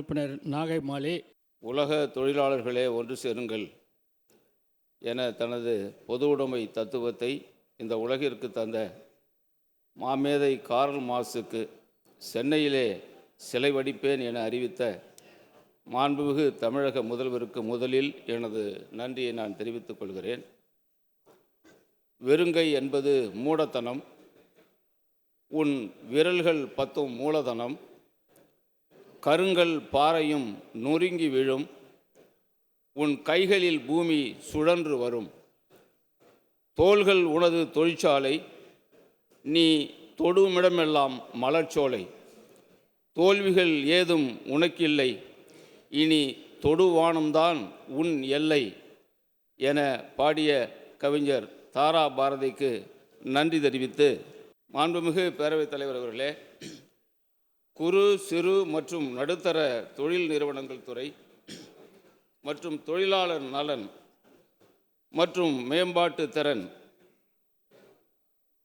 உறுப்பினர் நாகை மாலே. உலக தொழிலாளர்களே ஒன்று சேருங்கள் என தனது பொதுவுடைமை தத்துவத்தை இந்த உலகிற்கு தந்த மாமேதை கார்ல் மாசுக்கு சென்னையிலே சிலை வடிப்பேன் என அறிவித்த மாண்புமிகு தமிழக முதல்வருக்கு முதலில் எனது நன்றியை நான் தெரிவித்துக் கொள்கிறேன். வெறுங்கை என்பது மூடத்தனம் உன் விரல்கள் பத்தும் மூலதனம் கருங்கல் பாறையும் நொறுங்கி விழும். உன் கைகளில் பூமி சுழன்று வரும். தோள்கள் உனது தொழிற்சாலை நீ தொடுமிடமெல்லாம் மலர்ச்சோலை. தோல்விகள் ஏதும் உனக்கில்லை. இனி தொடுவானம்தான் உன் எல்லை என பாடிய கவிஞர் தாரா பாரதிக்கு நன்றி தெரிவித்து மாண்புமிகு பேரவைத் தலைவர் அவர்களே குறு சிறு மற்றும் நடுத்தர தொழில் நிறுவனங்கள் துறை மற்றும் தொழிலாளர் நலன் மற்றும் மேம்பாட்டு திறன்.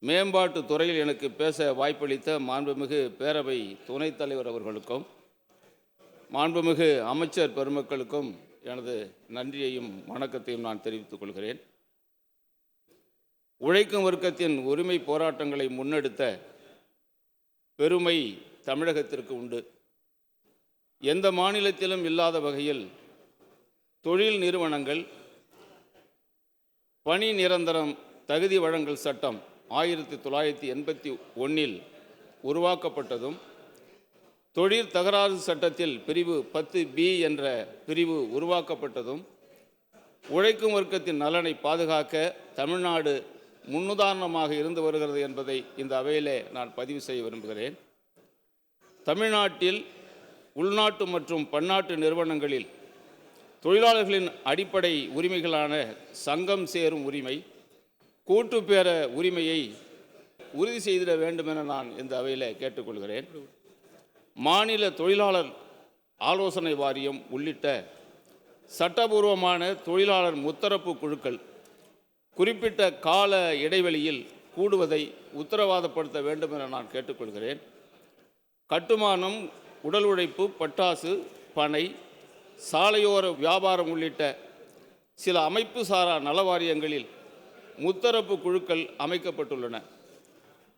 மேம்பாட்டு துறையில் எனக்கு பேச வாய்ப்பளித்த மாண்புமிகு பேரவை துணைத் தலைவர் அவர்களுக்கும் மாண்புமிகு அமைச்சர் பெருமக்களுக்கும் எனது நன்றியையும் வணக்கத்தையும் நான் தெரிவித்துக் கொள்கிறேன். உழைக்கும் வர்க்கத்தின் உரிமை போராட்டங்களை முன்னெடுத்த பெருமை தமிழகத்திற்கு உண்டு. எந்த மாநிலத்திலும் இல்லாத வகையில் தொழில் நிறுவனங்கள் பணி நிரந்தரம் தகுதி வழங்கல் சட்டம் ஆயிரத்தி தொள்ளாயிரத்தி எண்பத்தி ஒன்றில் உருவாக்கப்பட்டதும் தொழில் தகராறு சட்டத்தில் பிரிவு பத்து பி என்ற பிரிவு உருவாக்கப்பட்டதும் உழைக்கும் வர்க்கத்தின் நலனை பாதுகாக்க தமிழ்நாடு முன்னுதாரணமாக இருந்து வருகிறது என்பதை இந்த அவையிலே நான் பதிவு செய்ய விரும்புகிறேன். தமிழ்நாட்டில் உள்நாட்டு மற்றும் பன்னாட்டு நிறுவனங்களில் தொழிலாளர்களின் அடிப்படை உரிமைகளான சங்கம் சேரும் உரிமை கூட்டு பெற உரிமையை உறுதி செய்திட வேண்டும் என நான் இந்த அவையில் கேட்டுக்கொள்கிறேன். மாநில தொழிலாளர் ஆலோசனை வாரியம் உள்ளிட்ட சட்டபூர்வமான தொழிலாளர் முத்தரப்பு குழுக்கள் குறிப்பிட்ட கால இடைவெளியில் கூடுவதை உத்தரவாதப்படுத்த வேண்டும் என நான் கேட்டுக்கொள்கிறேன். கட்டுமானம் உடல் உழைப்பு பட்டாசு பனை சாலையோர வியாபாரம் உள்ளிட்ட சில அமைப்பு சாரா நலவாரியங்களில் முத்தரப்பு குழுக்கள் அமைக்கப்பட்டுள்ளன.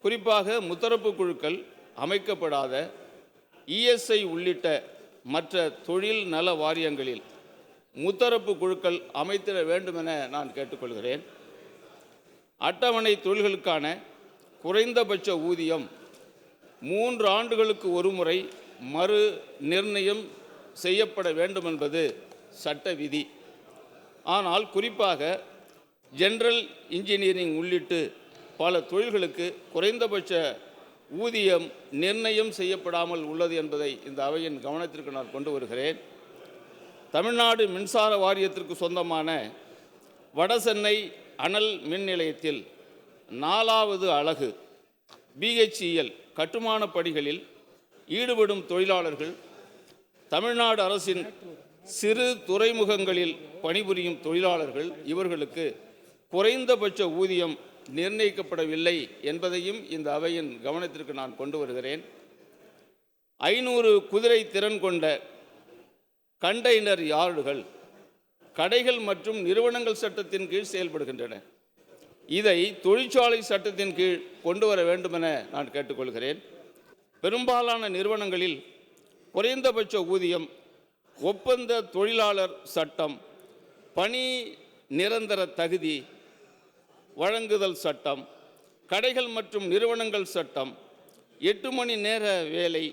குறிப்பாக முத்தரப்பு குழுக்கள் அமைக்கப்படாத இஎஸ்ஐ உள்ளிட்ட மற்ற தொழில் நல வாரியங்களில் முத்தரப்பு குழுக்கள் அமைத்திட வேண்டுமென நான் கேட்டுக்கொள்கிறேன். அட்டவணை தொழில்களுக்கான குறைந்தபட்ச ஊதியம் மூன்று ஆண்டுகளுக்கு ஒருமுறை மறு நிர்ணயம் செய்யப்பட வேண்டும் என்பது சட்ட விதி. ஆனால் குறிப்பாக ஜென்ரல் இன்ஜினியரிங் உள்ளிட்டு பல தொழில்களுக்கு குறைந்தபட்ச ஊதியம் நிர்ணயம் செய்யப்படாமல் உள்ளது என்பதை இந்த அவையின் கவனத்திற்கு நான் கொண்டு வருகிறேன். தமிழ்நாடு மின்சார வாரியத்திற்கு சொந்தமான வடசென்னை அனல் மின் நிலையத்தில் நாலாவது அலகு பிஹெச்இஎல் கட்டுமான பணிகளில் ஈடுபடும் தொழிலாளர்கள் தமிழ்நாடு அரசின் சிறு துறைமுகங்களில் பணிபுரியும் தொழிலாளர்கள் இவர்களுக்கு குறைந்தபட்ச ஊதியம் நிர்ணயிக்கப்படவில்லை என்பதையும் இந்த அவையின் கவனத்திற்கு நான் கொண்டு வருகிறேன். ஐநூறு குதிரை திறன் கொண்ட கண்டெய்னர் யார்டுகள் கடைகள் மற்றும் நிறுவனங்கள் சட்டத்தின் கீழ் செயல்படுகின்றன. இதை தொழிற்சாலை சட்டத்தின் கீழ் கொண்டு வர வேண்டும் என நான் கேட்டுக்கொள்கிறேன். பெரும்பாலான நிறுவனங்களில் குறைந்தபட்ச ஊதியம் ஒப்பந்த தொழிலாளர் சட்டம் பணி நிரந்தர தகுதி வழங்குதல் சட்டம் கடைகள் மற்றும் நிறுவனங்கள் சட்டம் எட்டு மணி நேர வேலை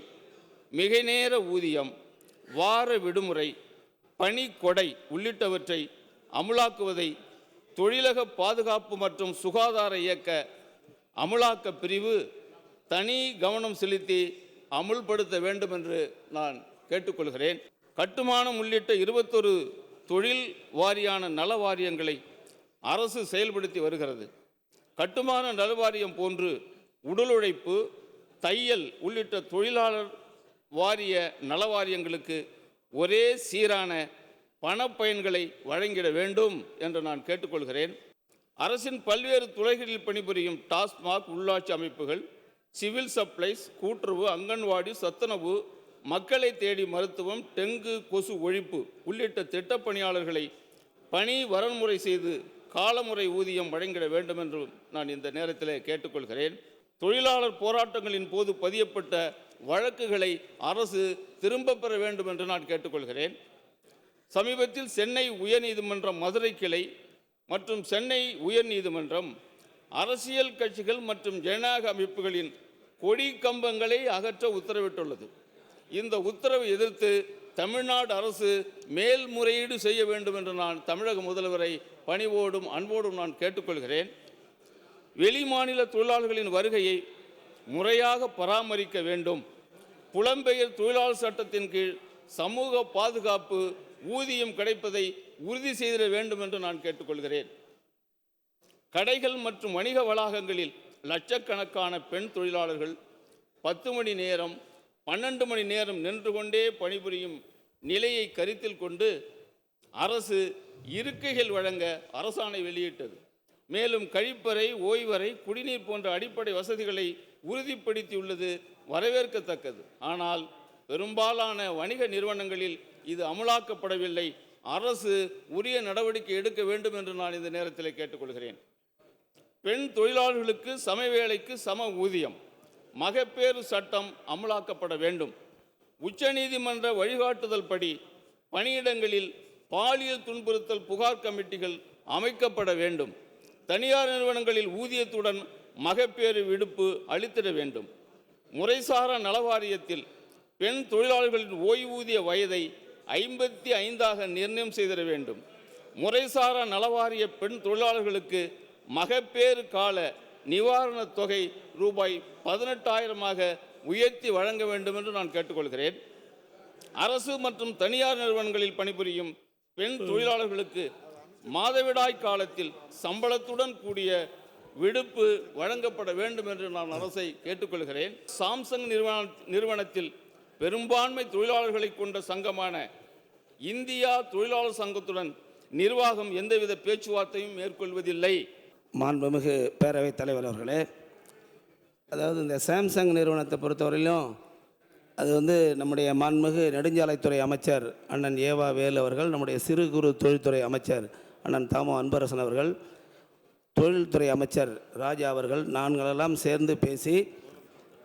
மிகை நேர ஊதியம் வார விடுமுறை பணி கொடை உள்ளிட்டவற்றை அமுலாக்குவதை தொழிலக பாதுகாப்பு மற்றும் சுகாதார இயக்க அமுலாக்க பிரிவு தனி கவனம் செலுத்தி அமுல்படுத்த வேண்டும் என்று நான் கேட்டுக்கொள்கிறேன். கட்டுமானம் உள்ளிட்ட இருபத்தொரு தொழில் வாரியான நல வாரியங்களை அரசு செயல்படுத்தி வருகிறது. கட்டுமான நலவாரியம் போன்று உடல் உழைப்பு தையல் உள்ளிட்ட தொழிலாளர் வாரிய நல வாரியங்களுக்கு ஒரே சீரான பணப்பயன்களை வழங்கிட வேண்டும் என்று நான் கேட்டுக்கொள்கிறேன். அரசின் பல்வேறு துறைகளில் பணிபுரியும் டாஸ்மாக் உள்ளாட்சி அமைப்புகள் சிவில் சப்ளைஸ் கூட்டுறவு அங்கன்வாடி சத்துணவு மக்களை தேடி மருத்துவம் டெங்கு கொசு ஒழிப்பு உள்ளிட்ட திட்டப் பணியாளர்களை பணி வரன்முறை செய்து காலமுறை ஊதியம் வழங்கிட வேண்டும் என்றும் நான் இந்த நேரத்தில் கேட்டுக்கொள்கிறேன். தொழிலாளர் போராட்டங்களின் போது பதியப்பட்ட வழக்குகளை அரசு திரும்ப பெற வேண்டும் என்று நான் கேட்டுக்கொள்கிறேன். சமீபத்தில் சென்னை உயர்நீதிமன்றம் மதுரை கிளை மற்றும் சென்னை உயர்நீதிமன்றம் அரசியல் கட்சிகள் மற்றும் ஜனநாயக அமைப்புகளின் கொடி கம்பங்களை அகற்ற உத்தரவிட்டுள்ளது. இந்த உத்தரவை எதிர்த்து தமிழ்நாடு அரசு மேல்முறையீடு செய்ய வேண்டும் என்று நான் தமிழக முதல்வரை பணிவோடும் அன்போடும் நான் கேட்டுக்கொள்கிறேன். வெளிமாநில தொழிலாளர்களின் வருகையை முறையாக பராமரிக்க வேண்டும். புலம்பெயர் தொழிலாளர் சட்டத்தின் கீழ் சமூக பாதுகாப்பு ஊதியம் கிடைப்பதை உறுதி செய்திட வேண்டும் என்று நான் கேட்டுக்கொள்கிறேன். கடைகள் மற்றும் வணிக வளாகங்களில் லட்சக்கணக்கான பெண் தொழிலாளர்கள் பத்து மணி நேரம் பன்னெண்டு மணி நேரம் நின்று கொண்டே பணிபுரியும் நிலையை கருத்தில் கொண்டு அரசு இருக்கைகள் வழங்க அரசாணை வெளியிட்டது. மேலும் கழிப்பறை ஓய்வறை குடிநீர் போன்ற அடிப்படை வசதிகளை உறுதிப்படுத்தியுள்ளது வரவேற்கத்தக்கது. ஆனால் பெரும்பாலான வணிக நிறுவனங்களில் இது அமலாக்கப்படவில்லை. அரசு உரிய நடவடிக்கை எடுக்க வேண்டும் என்று நான் இந்த நேரத்தில் கேட்டுக்கொள்கிறேன். பெண் தொழிலாளர்களுக்கு சம வேலைக்கு சம ஊதியம். மகப்பேறு சட்டம் அமலாக்கப்பட வேண்டும். உச்சநீதிமன்ற வழிகாட்டுதல் படி பணியிடங்களில் பாலியல் துன்புறுத்தல் புகார் கமிட்டிகள் அமைக்கப்பட வேண்டும். தனியார் நிறுவனங்களில் ஊதியத்துடன் மகப்பேறு விடுப்பு அளித்திட வேண்டும். முறைசாரா நலவாரியத்தில் பெண் தொழிலாளர்களின் ஓய்வூதிய வயதை ஐம்பத்தி ஐந்தாக நிர்ணயம் செய்திட வேண்டும். முறைசாரா நலவாரிய பெண் தொழிலாளர்களுக்கு மகப்பேறு கால நிவாரணத் தொகை ரூபாய் பதினெட்டாயிரமாக உயர்த்தி வழங்க வேண்டும் என்று நான் கேட்டுக்கொள்கிறேன். அரசு மற்றும் தனியார் நிறுவனங்களில் பணிபுரியும் பெண் தொழிலாளர்களுக்கு மாதவிடாய் காலத்தில் சம்பளத்துடன் கூடிய விடுப்பு வழங்கப்பட வேண்டும் என்று நான் அரசை கேட்டுக்கொள்கிறேன். சாம்சங் நிறுவன நிறுவனத்தில் பெரும்பான்மை தொழிலாளர்களை கொண்ட சங்கமான இந்தியா தொழிலாளர் சங்கத்துடன் நிர்வாகம் எந்தவித பேச்சுவார்த்தையும் மேற்கொள்வதில்லை. மாண்புமிகு பேரவைத் தலைவர் அவர்களே அதாவது இந்த சாம்சங் நிறுவனத்தை பொறுத்தவரையிலும் அது வந்து நம்முடைய மாண்புமிகு நெடுஞ்சாலைத்துறை அமைச்சர் அண்ணன் ஏவா வேல் அவர்கள் நம்முடைய சிறு குறு தொழில்துறை அமைச்சர் அண்ணன் தாமோ அன்பரசன் அவர்கள் தொழில்துறை அமைச்சர் ராஜா அவர்கள் நான்களெல்லாம் சேர்ந்து பேசி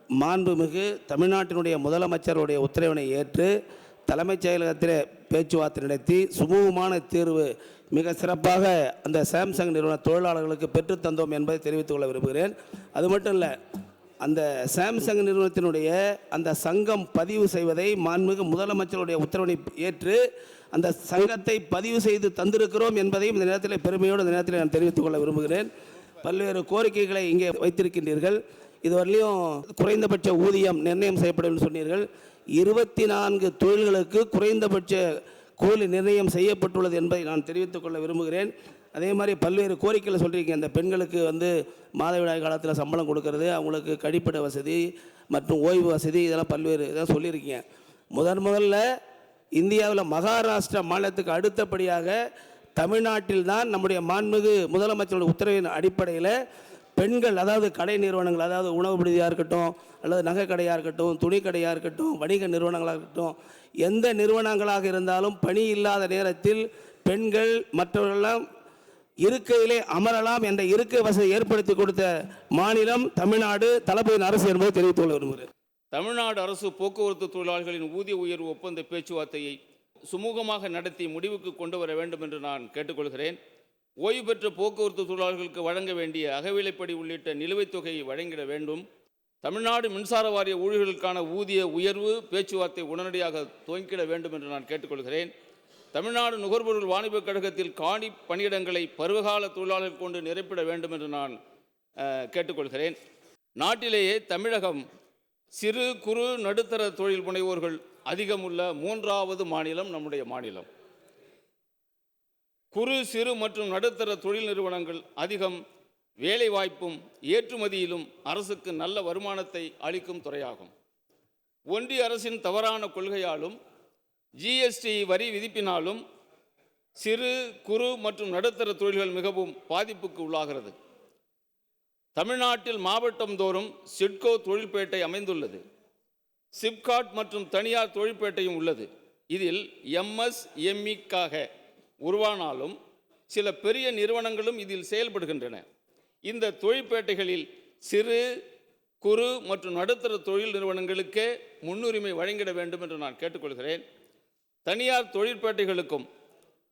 மாண்புமிகு தமிழ்நாட்டினுடைய முதலமைச்சருடைய உத்தரவினை ஏற்று தலைமைச் செயலகத்தில் பேச்சுவார்த்தை நடத்தி சுமூகமான தீர்வு மிக சிறப்பாக அந்த சாம்சங் நிறுவன தொழிலாளர்களுக்கு பெற்றுத் தந்தோம் என்பதை தெரிவித்துக் கொள்ள விரும்புகிறேன். அது மட்டும் இல்லை அந்த சாம்சங் நிறுவனத்தினுடைய அந்த சங்கம் பதிவு செய்வதை மாண்புமிகு முதலமைச்சருடைய உத்தரவினை ஏற்று அந்த சங்கத்தை பதிவு செய்து தந்திருக்கிறோம் என்பதையும் இந்த நேரத்தில் பெருமையோடு இந்த நேரத்தில் நான் தெரிவித்துக் கொள்ள விரும்புகிறேன். பல்வேறு கோரிக்கைகளை இங்கே வைத்திருக்கின்றீர்கள். இதுவரையிலையும் குறைந்தபட்ச ஊதியம் நிர்ணயம் செய்யப்படும் சொன்னீர்கள். இருபத்தி நான்கு தொழில்களுக்கு குறைந்தபட்ச கூலி நிர்ணயம் செய்யப்பட்டுள்ளது என்பதை நான் தெரிவித்துக் கொள்ள விரும்புகிறேன். அதே மாதிரி பல்வேறு கோரிக்கைகளை சொல்கிறீங்க இந்த பெண்களுக்கு வந்து மாதவிடாய் காலத்தில் சம்பளம் கொடுக்கறது அவங்களுக்கு கழிப்பிட வசதி மற்றும் ஓய்வு வசதி இதெல்லாம் பல்வேறு இதெல்லாம் சொல்லியிருக்கீங்க. முதன் முதல்ல இந்தியாவில் மகாராஷ்டிரா மாநிலத்துக்கு அடுத்தபடியாக தமிழ்நாட்டில் தான் நம்முடைய மாண்புமிகு முதலமைச்சருடைய உத்தரவின் அடிப்படையில் பெண்கள் அதாவது கடை நிறுவனங்கள் அதாவது உணவு விடுதியாக இருக்கட்டும் அல்லது நகை கடையாக இருக்கட்டும் துணி கடையாக இருக்கட்டும் வணிக நிறுவனங்களாக இருக்கட்டும் எந்த நிறுவனங்களாக இருந்தாலும் பணி இல்லாத நேரத்தில் பெண்கள் மற்றவர்களெல்லாம் இருக்கையிலே அமரலாம் என்ற இருக்கை வசதி ஏற்படுத்தி கொடுத்த மாநிலம் தமிழ்நாடு தளபதியின் அரசு என்பதை தெரிவித்துள்ள விரும்புகிறேன். தமிழ்நாடு அரசு போக்குவரத்து தொழிலாளர்களின் ஊதிய உயர்வு ஒப்பந்த பேச்சுவார்த்தையை சுமூகமாக நடத்தி முடிவுக்கு கொண்டு வர வேண்டும் என்று நான் கேட்டுக்கொள்கிறேன். ஓய்வு பெற்ற போக்குவரத்து தொழிலாளர்களுக்கு வழங்க வேண்டிய அகவிலைப்படி உள்ளிட்ட நிலுவைத் தொகையை வழங்கிட வேண்டும். தமிழ்நாடு மின்சார வாரிய ஊழியர்களுக்கான ஊதிய உயர்வு பேச்சுவார்த்தை உடனடியாக துவங்கிட வேண்டும் என்று நான் கேட்டுக்கொள்கிறேன். தமிழ்நாடு நுகர்பொருள் வாணிபக் கழகத்தில் காணி பணியிடங்களை பருவகால தொழிலாளர்கள் கொண்டு நிரப்பிட வேண்டும் என்று நான் கேட்டுக்கொள்கிறேன். நாட்டிலேயே தமிழகம் சிறு குறு நடுத்தர தொழில் முனைவோர்கள் அதிகமுள்ள மூன்றாவது மாநிலம் நம்முடைய மாநிலம். குறு சிறு மற்றும் நடுத்தர தொழில் நிறுவனங்கள் அதிகம் வேலைவாய்ப்பும் ஏற்றுமதியிலும் அரசுக்கு நல்ல வருமானத்தை அளிக்கும் துறையாகும். ஒன்றிய அரசின் தவறான கொள்கையாலும் ஜிஎஸ்டி வரி விதிப்பினாலும் சிறு குறு மற்றும் நடுத்தர தொழில்கள் மிகவும் பாதிப்புக்கு உள்ளாகிறது. தமிழ்நாட்டில் மாவட்டம் தோறும் சிட்கோ தொழில்பேட்டை அமைந்துள்ளது. சிப்காட் மற்றும் தனியார் தொழில்பேட்டையும் உள்ளது. இதில் எம்எஸ்எம்இக்காக உருவானாலும் சில பெரிய நிறுவனங்களும் இதில் செயல்படுகின்றன. இந்த தொழிற்பேட்டைகளில் சிறு குறு மற்றும் நடுத்தர தொழில் நிறுவனங்களுக்கே முன்னுரிமை வழங்கிட வேண்டும் என்று நான் கேட்டுக்கொள்கிறேன். தனியார் தொழிற்பேட்டைகளுக்கும்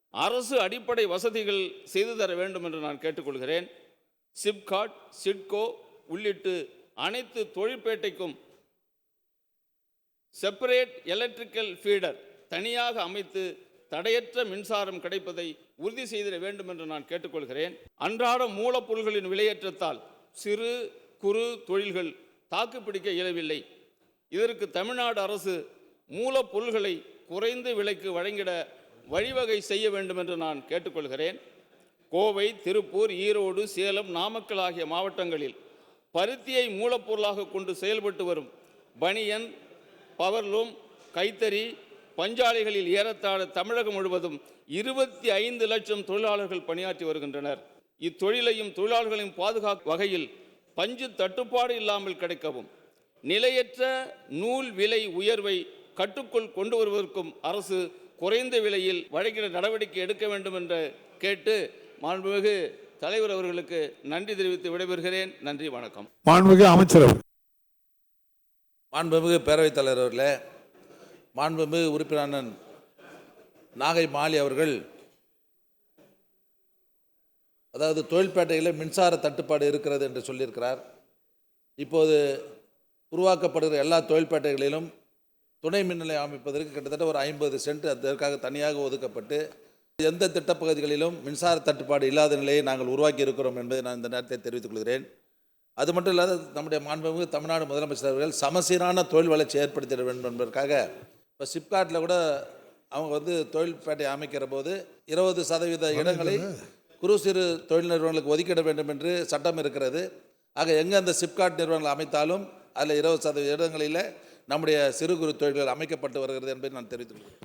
அரசு அடிப்படை வசதிகள் செய்து தர வேண்டும் என்று நான் கேட்டுக்கொள்கிறேன். சிப்காட் சிட்கோ உள்ளிட்டு அனைத்து தொழிற்பேட்டைக்கும் செப்பரேட் எலக்ட்ரிக்கல் ஃபீடர் தனியாக அமைத்து தடையற்ற மின்சாரம் கிடைப்பதை உறுதி செய்திட வேண்டும் என்று நான் கேட்டுக்கொள்கிறேன். அன்றாட மூலப்பொருள்களின் விலையேற்றத்தால் சிறு குறு தொழில்கள் தாக்குப்பிடிக்க இயலவில்லை. இதற்கு தமிழ்நாடு அரசு மூலப்பொருள்களை குறைந்த விலைக்கு வழங்கிட வழிவகை செய்ய வேண்டும் என்று நான் கேட்டுக்கொள்கிறேன். கோவை திருப்பூர் ஈரோடு சேலம் நாமக்கல் ஆகிய மாவட்டங்களில் பருத்தியை மூலப்பொருளாக கொண்டு செயல்பட்டு வரும் பனியன் பவர்லூம் கைத்தறி பஞ்சாலைகளில் ஏறத்தாழ தமிழகம் முழுவதும் இருபத்தி ஐந்து லட்சம் தொழிலாளர்கள் பணியாற்றி வருகின்றனர். இத்தொழிலையும் தொழிலாளர்களையும் பாதுகாக்கும் வகையில் பஞ்சு தட்டுப்பாடு இல்லாமல் கிடைக்கவும் நிலையற்ற நூல் விலை உயர்வை கட்டுக்குள் கொண்டு வருவதற்கும் அரசு குறைந்த விலையில் வழங்கிட நடவடிக்கை எடுக்க வேண்டும் என்று கேட்டு மாண்புமிகு தலைவர் அவர்களுக்கு நன்றி தெரிவித்து விடைபெறுகிறேன். நன்றி வணக்கம். மாண்புமிகு அமைச்சர் மாண்புமிகு பேரவைத் தலைவர் அவர்களே மாண்புமிகு உறுப்பினர் நாகை மாலி அவர்கள் அதாவது தொழில்பேட்டையில் மின்சார தட்டுப்பாடு இருக்கிறது என்று சொல்லியிருக்கிறார். இப்போது உருவாக்கப்படுகிற எல்லா தொழில்பேட்டைகளிலும் துணை மின் நிலையம் அமைப்பதற்கு கிட்டத்தட்ட ஒரு ஐம்பது சென்ட் அதற்காக தனியாக ஒதுக்கப்பட்டு எந்த திட்டப்பகுதிகளிலும் மின்சார தட்டுப்பாடு இல்லாத நிலையை நாங்கள் உருவாக்கி இருக்கிறோம் என்பதை நான் இந்த நேரத்தை தெரிவித்துக் கொள்கிறேன். அது மட்டும் இல்லாத நம்முடைய மாண்புமிகு தமிழ்நாடு முதலமைச்சர் அவர்கள் சமசீரான தொழில் வளர்ச்சி ஏற்படுத்திட வேண்டும் என்பதற்காக இப்போ சிப்காட்டில் கூட அவங்க வந்து தொழில்பேட்டை அமைக்கிற போது இருபது சதவீத இடங்களை குறு சிறு தொழில் நிறுவனங்களுக்கு ஒதுக்கிட வேண்டும் என்று சட்டம் இருக்கிறது. ஆக எங்கே அந்த சிப்காட் நிறுவனங்கள் அமைத்தாலும் அதில் இருபது சதவீத இடங்களில் நம்முடைய சிறு குறு தொழில்கள் அமைக்கப்பட்டு வருகிறது என்பதை நான் தெரிவித்துள்ளேன்